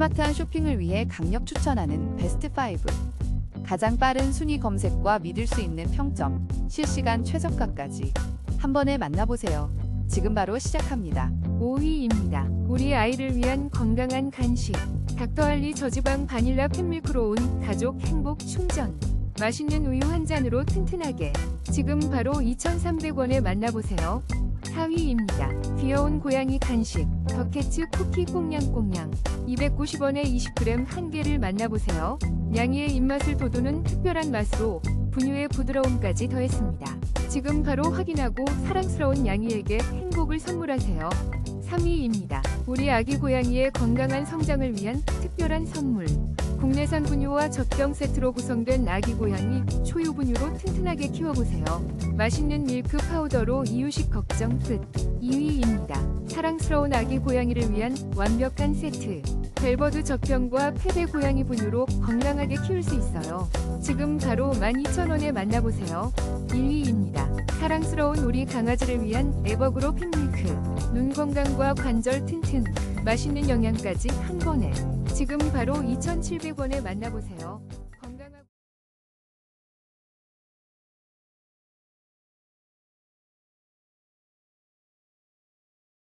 스마트한 쇼핑을 위해 강력 추천하는 베스트 5. 가장 빠른 순위 검색과 믿을 수 있는 평점, 실시간 최저가까지 한 번에 만나보세요. 지금 바로 시작합니다. 5위입니다. 우리 아이를 위한 건강한 간식. 닥터알리 저지방 바닐라 팬밀크로 온 가족 행복 충전. 맛있는 우유 한 잔으로 튼튼하게. 지금 바로 2,300원에 만나보세요. 4위입니다. 귀여운 고양이 간식. 더캐츠 쿠키 꽁냥꽁냥. 290원에 20g 한 개를 만나보세요. 양이의 입맛을 돋우는 특별한 맛으로 분유의 부드러움까지 더했습니다. 지금 바로 확인하고 사랑스러운 양이에게 행복을 선물하세요. 3위입니다. 우리 아기 고양이의 건강한 성장을 위한 특별한 선물. 국내산 분유와 젖병 세트로 구성된 아기 고양이 초유 분유로 튼튼하게 키워보세요. 맛있는 밀크 파우더로 이유식 걱정 끝. 2위입니다. 사랑스러운 아기 고양이를 위한 완벽한 세트. 벨버드 젖병과 페베 고양이 분유로 건강하게 키울 수 있어요. 지금 바로 12,000원에 만나보세요. 1위입니다. 우리 강아지를 위한 에버그로 핑밀크. 눈 건강과 관절 튼튼. 맛있는 영양까지 한 번에. 지금 바로 2,700원에 만나보세요.